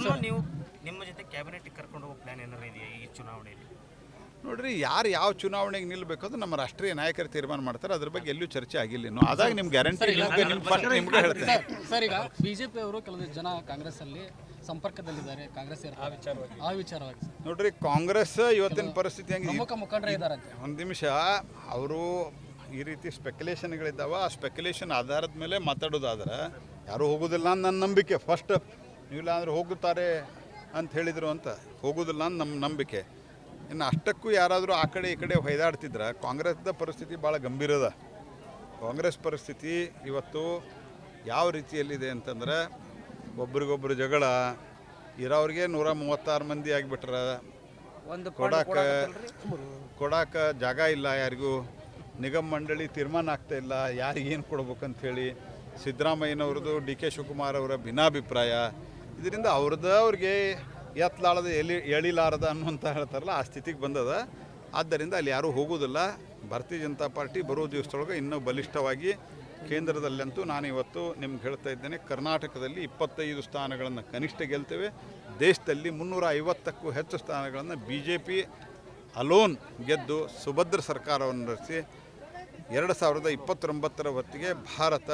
ಆದ್ರೂ ನೀವು ನಿಮ್ಮ ಜೊತೆ ಕ್ಯಾಬಿನೆಟ್ ಕರ್ಕೊಂಡು ಹೋಗೋ ಪ್ಲಾನ್ ಏನಾರು ಇದೆಯಾ ಈ ಚುನಾವಣೆಯಲ್ಲಿ? ನೋಡ್ರಿ ಯಾರು ಯಾವ ಚುನಾವಣೆಗೆ ನಿಲ್ಲಬೇಕು ಅದು ನಮ್ಮ ರಾಷ್ಟ್ರೀಯ ನಾಯಕರು ತೀರ್ಮಾನ ಮಾಡ್ತಾರೆ. ಅದ್ರ ಬಗ್ಗೆ ಎಲ್ಲೂ ಚರ್ಚೆ ಆಗಿಲ್ಲ ಇನ್ನು. ಅದಾಗ ನಿಮ್ಗೆ ಗ್ಯಾರಂಟಿ ನಿಮ್ಗೆ ನಿಮ್ಮ ಫಸ್ಟ್ ನಿಮ್ಗೆ ಹೇಳ್ತೇನೆ. ಸರ್ ಈಗ ಬಿಜೆಪಿ ಅವರು ಕೆಲವು ಜನ ಕಾಂಗ್ರೆಸ್ ಅಲ್ಲಿ ಸಂಪರ್ಕದಲ್ಲಿದ್ದಾರೆ ಕಾಂಗ್ರೆಸ್ ಆ ವಿಚಾರವಾಗಿ. ಆ ವಿಚಾರವಾಗಿ ಸರ್. ನೋಡ್ರಿ ಕಾಂಗ್ರೆಸ್ ಇವತ್ತಿನ ಪರಿಸ್ಥಿತಿ ಹೆಂಗೆ ಪ್ರಮುಖ ಮುಖಂಡರೇ ಇದ್ದಾರಂತೆ ಒಂದು ನಿಮಿಷ ಅವರು ಈ ರೀತಿ ಸ್ಪೆಕ್ಯುಲೇಷನ್ಗಳಿದ್ದಾವೆ ಆ ಸ್ಪೆಕ್ಯುಲೇಷನ್ ಆಧಾರದ ಮೇಲೆ ಮಾತಾಡೋದಾದ್ರೆ ಯಾರೂ ಹೋಗೋದಿಲ್ಲ ಅಂತ ನನ್ನ ನಂಬಿಕೆ ಫಸ್ಟ್ ನೀವಿಲ್ಲ ಅಂದ್ರೆ ಹೋಗುತ್ತಾರೆ ಅಂತ ಹೇಳಿದರು ಅಂತ. ಹೋಗೋದಿಲ್ಲ ಅಂತ ನಮ್ಮ ನಂಬಿಕೆ. ಇನ್ನು ಅಷ್ಟಕ್ಕೂ ಯಾರಾದರೂ ಆ ಕಡೆ ಈ ಕಡೆ ಹೊಯ್ದಾಡ್ತಿದ್ರೆ ಕಾಂಗ್ರೆಸ್ದ ಪರಿಸ್ಥಿತಿ ಭಾಳ ಗಂಭೀರದ ಕಾಂಗ್ರೆಸ್ ಪರಿಸ್ಥಿತಿ ಇವತ್ತು ಯಾವ ರೀತಿಯಲ್ಲಿದೆ ಅಂತಂದ್ರೆ ಒಬ್ರಿಗೊಬ್ರು ಜಗಳ ಇರೋರಿಗೆ ನೂರ ಮೂವತ್ತಾರು ಮಂದಿ ಆಗಿಬಿಟ್ರ ಒಂದು ಕೊಡಾಕ ಕೊಡಾಕ ಜಾಗ ಇಲ್ಲ ಯಾರಿಗೂ ನಿಗಮ ಮಂಡಳಿ ತೀರ್ಮಾನ ಆಗ್ತಾ ಇಲ್ಲ ಯಾರಿಗೇನು ಕೊಡ್ಬೇಕಂತ ಹೇಳಿ ಸಿದ್ದರಾಮಯ್ಯನವ್ರದ್ದು ಡಿ ಕೆ ಶಿವಕುಮಾರ್ ಅವರ ಭಿನ್ನಾಭಿಪ್ರಾಯ ಇದರಿಂದ ಅವ್ರದ್ದು ಅವ್ರಿಗೆ ಎತ್ತಲಾಳದ ಎಲಿ, ಎಳಿಲಾರದ ಅನ್ನುವಂತ ಹೇಳ್ತಾರಲ್ಲ, ಆ ಸ್ಥಿತಿಗೆ ಬಂದದ. ಆದ್ದರಿಂದ ಅಲ್ಲಿ ಯಾರೂ ಹೋಗೋದಿಲ್ಲ ಭಾರತೀಯ ಜನತಾ ಪಾರ್ಟಿ ಬರೋ ದಿವಸದೊಳಗೆ ಇನ್ನೂ ಬಲಿಷ್ಠವಾಗಿ ಕೇಂದ್ರದಲ್ಲಂತೂ ನಾನು ಇವತ್ತು ನಿಮ್ಗೆ ಹೇಳ್ತಾ ಇದ್ದೇನೆ, ಕರ್ನಾಟಕದಲ್ಲಿ ಇಪ್ಪತ್ತೈದು ಸ್ಥಾನಗಳನ್ನು ಕನಿಷ್ಠ ಗೆಲ್ತೇವೆ. ದೇಶದಲ್ಲಿ ಮುನ್ನೂರ ಐವತ್ತಕ್ಕೂ ಹೆಚ್ಚು ಸ್ಥಾನಗಳನ್ನು ಬಿ ಜೆ ಪಿ ಅಲೋನ್ ಗೆದ್ದು ಸುಭದ್ರ ಸರ್ಕಾರವನ್ನು ನಡೆಸಿ, ಎರಡು ಸಾವಿರದ ಇಪ್ಪತ್ತೊಂಬತ್ತರ ಹೊತ್ತಿಗೆ ಭಾರತ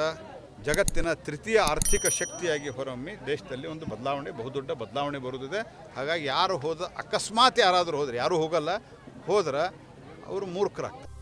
ಜಗತ್ತಿನ ತೃತೀಯ ಆರ್ಥಿಕ ಶಕ್ತಿಯಾಗಿ ಹೊರಹೊಮ್ಮಿ ದೇಶದಲ್ಲಿ ಒಂದು ಬದಲಾವಣೆ, ಬಹುದೊಡ್ಡ ಬದಲಾವಣೆ ಬರುತ್ತಿದೆ. ಹಾಗಾಗಿ ಯಾರು ಹೋದ, ಅಕಸ್ಮಾತ್ ಯಾರಾದರೂ ಹೋದರೆ, ಯಾರೂ ಹೋಗಲ್ಲ, ಹೋದ್ರೆ ಅವರು ಮೂರ್ಖರಾಗ್ತಾರೆ.